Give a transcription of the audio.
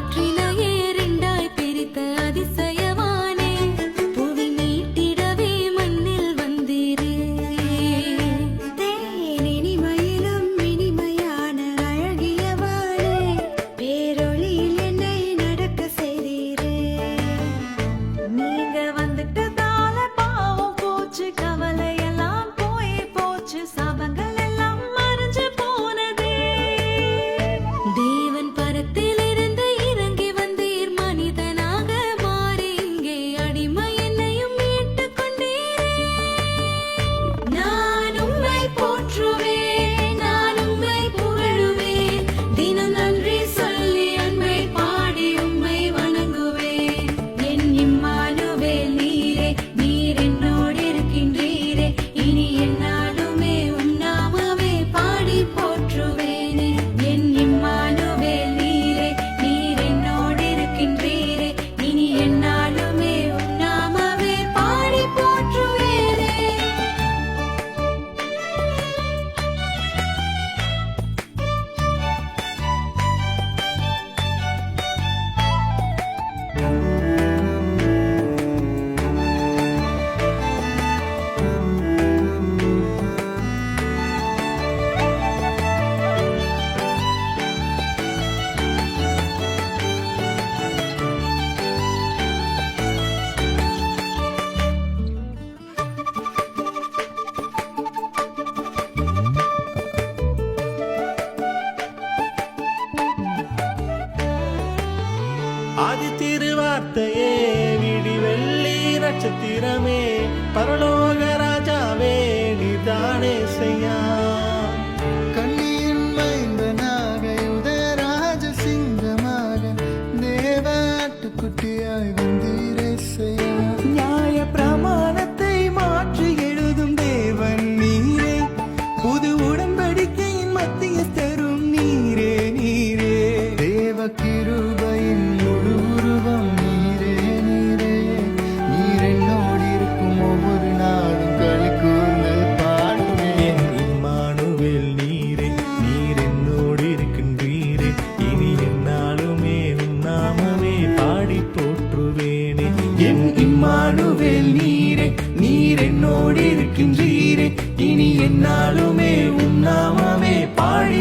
காற்றில ஏறி நட்சத்திரமே பரலோக ராஜாவே நீதானே செய்யா உயிரோடு இருக்கின்றீரே இனி என்னாலுமே உன்னாமமே பாழி